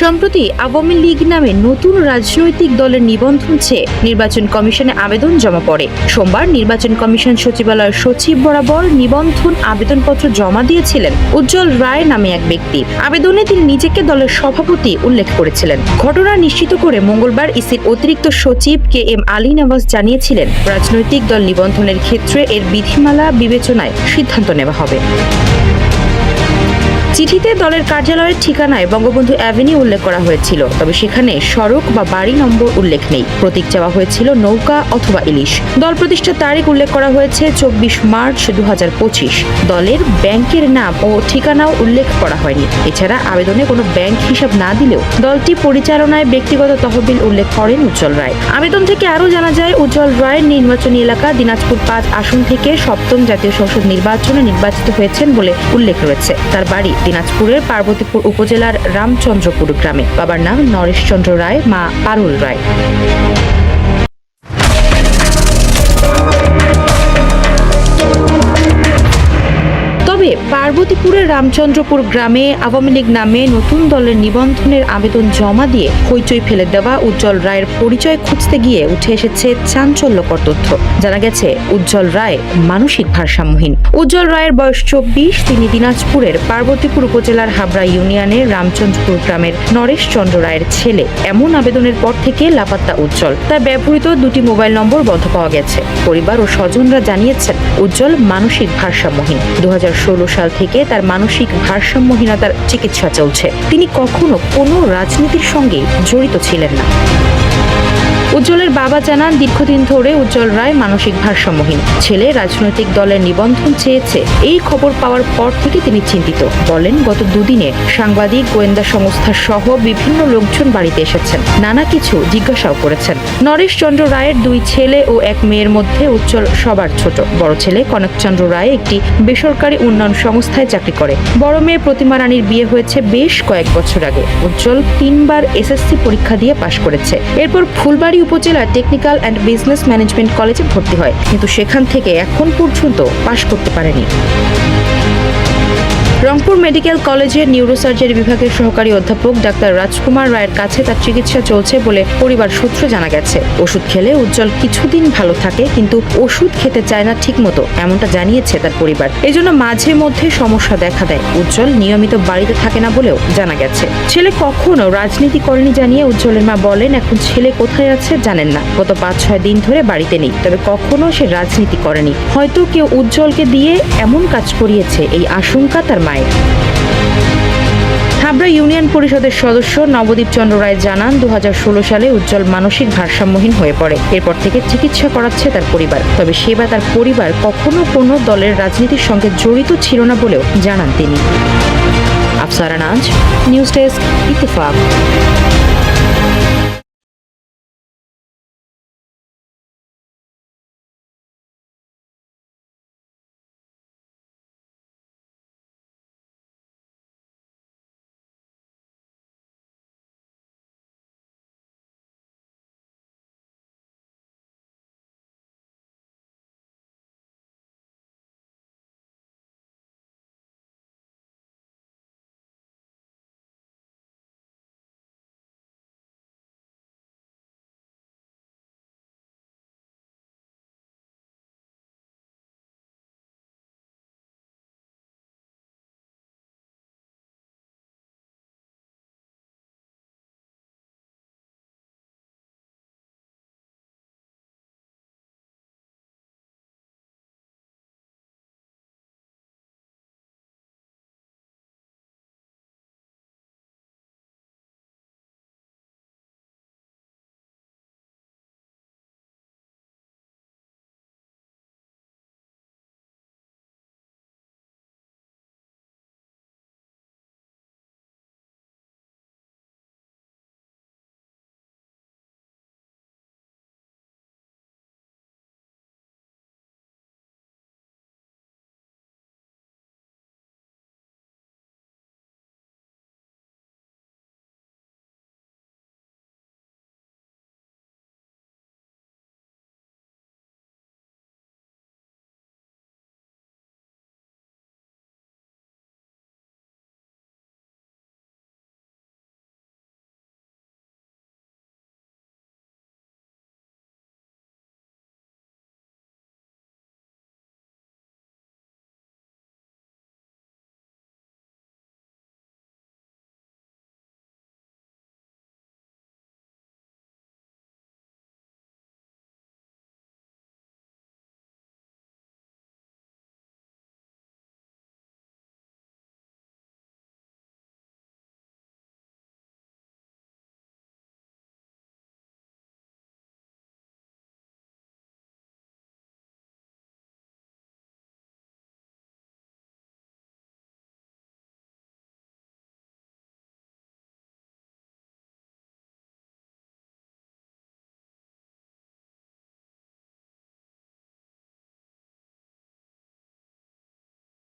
সম্প্রতি আওয়ামী লীগ নামে নতুন রাজনৈতিক দলের নিবন্ধন চেয়ে নির্বাচন কমিশনে আবেদন জমা পড়ে। সোমবার নির্বাচন কমিশন সচিবালয়ের সচিব বরাবর নিবন্ধন আবেদনপত্র জমা দিয়েছিলেন উজ্জ্বল রায় নামে এক ব্যক্তি। আবেদনে তিনি নিজেকে দলের সভাপতি উল্লেখ করেছিলেন। ঘটনা নিশ্চিত করে মঙ্গলবার ইসির অতিরিক্ত সচিব কে এম আলী নওয়াজ জানিয়েছিলেন, রাজনৈতিক দল নিবন্ধনের ক্ষেত্রে এর বিধিমালা বিবেচনায় সিদ্ধান্ত নেওয়া হবে। চিঠিতে দলের কার্যালয়ের ঠিকানায় বঙ্গবন্ধু অ্যাভিনিউ উল্লেখ করা হয়েছিল, তবে সেখানে সড়ক বা বাড়ি নম্বর উল্লেখ নেই। প্রতীক চাওয়া হয়েছিল নৌকা অথবা ইলিশ। দল প্রতিষ্ঠার তারিখ উল্লেখ করা হয়েছে চব্বিশ মার্চ দু হাজার পঁচিশ। দলের ব্যাংকের নাম ও ঠিকানাও উল্লেখ করা হয়নি। এছাড়া আবেদনে কোনো ব্যাংক হিসাব না দিলেও দলটি পরিচালনায় ব্যক্তিগত তহবিল উল্লেখ করেন উজ্জ্বল রায়। আবেদন থেকে আরও জানা যায়, উজ্জ্বল রায়ের নির্বাচনী এলাকা দিনাজপুর পাঁচ আসন থেকে সপ্তম জাতীয় সংসদ নির্বাচনে নির্বাচিত হয়েছেন বলে উল্লেখ রয়েছে। তার বাড়ি দিনাজপুরের পার্বতীপুর উপজেলার রামচন্দ্রপুর গ্রামে। বাবার নাম নরেশচন্দ্র রায় মা পারুল রায়। পার্বতীপুরের রামচন্দ্রপুর গ্রামে আওয়ামী লীগ নামে নতুন দলের নিবন্ধনের আবেদন জমা দিয়ে হইচই ফেলে দেওয়া উজ্জ্বল রায়ের পরিচয় খুঁজতে গিয়ে উঠে এসেছে চাঞ্চল্যকর তথ্য। জানা গেছে, উজ্জ্বল রায় মানসিক ভারসাম্যহীন। উজ্জ্বল রায়ের বয়স চব্বিশ, তিনি দিনাজপুরের পার্বতীপুর উপজেলার হাবড়া ইউনিয়নের রামচন্দ্রপুর গ্রামের নরেশ চন্দ্র রায়ের ছেলে। এমন আবেদনের পর থেকে লাপাত্তা উজ্জ্বল। তার ব্যবহৃত দুটি মোবাইল নম্বর বন্ধ পাওয়া গেছে। পরিবার ও স্বজনরা জানিয়েছেন, উজ্জ্বল মানসিক ভারসাম্যহীন। দু হাজার ষোলো সাল থেকে তার মানসিক ভারসাম্যহীনতার চিকিৎসা চলছে। তিনি কখনো কোনো রাজনীতির সঙ্গে জড়িত ছিলেন না। উজ্জ্বলের বাবা জানান, দীর্ঘদিন ধরে উজ্জ্বল রায় মানসিক ভারসাম্যহীন। ছেলে রাজনৈতিক দলের নিবন্ধন চেয়েছে। এই খবর পাওয়ার পর থেকে তিনি চিন্তিত। বলেন, গত দুদিনে সাংবাদিক, গোয়েন্দা সংস্থা সহ বিভিন্ন লোকজন বাড়িতে এসেছেন। নানা কিছু জিজ্ঞাসাও করেছেন। নরেশ চন্দ্র রায়ের দুই ছেলে ও এক মেয়ের মধ্যে উজ্জ্বল সবার ছোট। বড় ছেলে কনকচন্দ্র রায় একটি বেসরকারি উন্নয়ন সংস্থায় চাকরি করে। বড় মেয়ে প্রতিমা রানীর বিয়ে হয়েছে বেশ কয়েক বছর আগে। উজ্জ্বল তিনবার এসএসসি পরীক্ষা দিয়ে পাশ করেছে। এরপর ফুলবাড়ি উপজেলার টেকনিক্যাল অ্যান্ড বিজনেস ম্যানেজমেন্ট কলেজে ভর্তি হয়। কিন্তু সেখান থেকে এখন পর্যন্ত পাশ করতে পারেনি। রংপুর মেডিকেল কলেজের নিউরোসার্জারি বিভাগের সহকারী অধ্যাপক ডাক্তার রাজকুমার রায়ের কাছে তার চিকিৎসা চলছে বলে পরিবার সূত্রে জানা গেছে। ওষুধ খেলে উজ্জ্বল কিছুদিন ভালো থাকে, কিন্তু ওষুধ খেতে চায় না ঠিকমতো, এমনটা জানিয়েছে তার পরিবার। এজন্য মাঝে মধ্যে সমস্যা দেখা দেয়। উজ্জ্বল নিয়মিত বাড়িতে থাকে না বলেও জানা গেছে। ছেলে কখনো রাজনীতি করেনি জানিয়ে উজ্জ্বলের মা বলেন, এখন ছেলে কোথায় আছে জানেন না। গত পাঁচ ছয় দিন ধরে বাড়িতে নেই। তবে কখনো সে রাজনীতি করেনি। হয়তো কেউ উজ্জ্বলকে দিয়ে এমন কাজ করিয়েছে, এই আশঙ্কা তার মায়ের হাবড়া ইউনিয়ন পরিষদের সদস্য নবদীপ চন্দ্র রায় জানান দু হাজার ষোলো সালে উজ্জ্বল মানসিক ভারসাম্যহীন হয়ে পড়ে। এরপর থেকে চিকিৎসা করাচ্ছে তার পরিবার। তবে সেবা তার পরিবার কখনো কোনো দলের রাজনীতির সঙ্গে জড়িত ছিল না বলেও জানান তিনি। Afsara Naz, news desk, Ittefaq.